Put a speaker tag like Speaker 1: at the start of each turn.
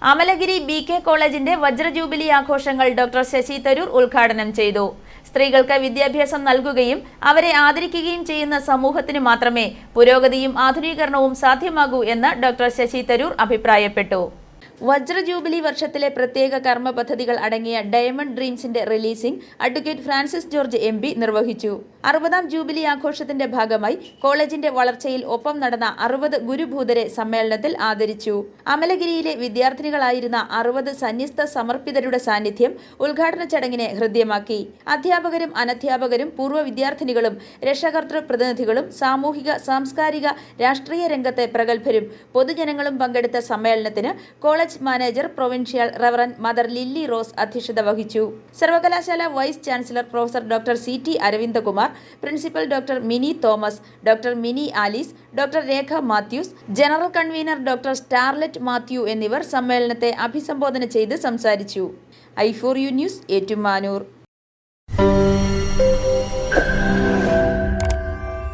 Speaker 1: Amalagiri B K കോളേജിന്റെ വജ്രജൂബിലി ആഘോഷങ്ങൾ doctor Sasi Tharoor ഉദ്ഘാടനം ചെയ്തു. സ്ത്രീകൾക്ക് വിദ്യാഭ്യാസം നൽകുകയും അവരെ ആദരിക്കുകയും ചെയ്യുന്ന സമൂഹത്തിന് മാത്രമേ പുരോഗതിയും ആധുനീകരണവും സാധ്യമാകൂ എന്ന് ഡോക്ടർ ശശി തരൂർ അഭിപ്രായപ്പെട്ടു. വജ്ര ജൂബിലി വർഷത്തിലെ പ്രത്യേക കർമ്മ പദ്ധതികൾ അടങ്ങിയ diamond ഡ്രീംസിന്റെ releasing advocate Francis George M നിർവഹിച്ചു. അറുപതാം ജൂബിലി ആഘോഷത്തിന്റെ ഭാഗമായി കോളേജിന്റെ വളർച്ചയിൽ ഒപ്പം നടന്ന അറുപത് ഗുരുഭൂതരെ സമ്മേളനത്തിൽ ആദരിച്ചു. അമലഗിരിയിലെ വിദ്യാർത്ഥിനികളായിരുന്ന അറുപത് സന്യസ്ത സമർപ്പിതരുടെ സാന്നിധ്യം ഉദ്ഘാടന ചടങ്ങിനെ ഹൃദ്യമാക്കി. അധ്യാപകരും അനധ്യാപകരും പൂർവ വിദ്യാർത്ഥിനികളും രക്ഷകർത്തൃ പ്രതിനിധികളും സാമൂഹിക സാംസ്കാരിക രാഷ്ട്രീയ രംഗത്തെ പ്രഗത്ഭരും പൊതുജനങ്ങളും പങ്കെടുത്ത സമ്മേളനത്തിന് college manager provincial reverend mother Lilly Rose അധ്യക്ഷത വഹിച്ചു. സർവകലാശാല vice chancellor professor doctor C T Aravindakumar principal doctor Mini Thomas doctor Mini Alice doctor Rekha Mathews general convener doctor Starlet Mathew എന്നിവർ സമ്മേളനത്തെ അഭിസംബോധന ചെയ്ത് സംസാരിച്ചു. I four U news Ettumanoor.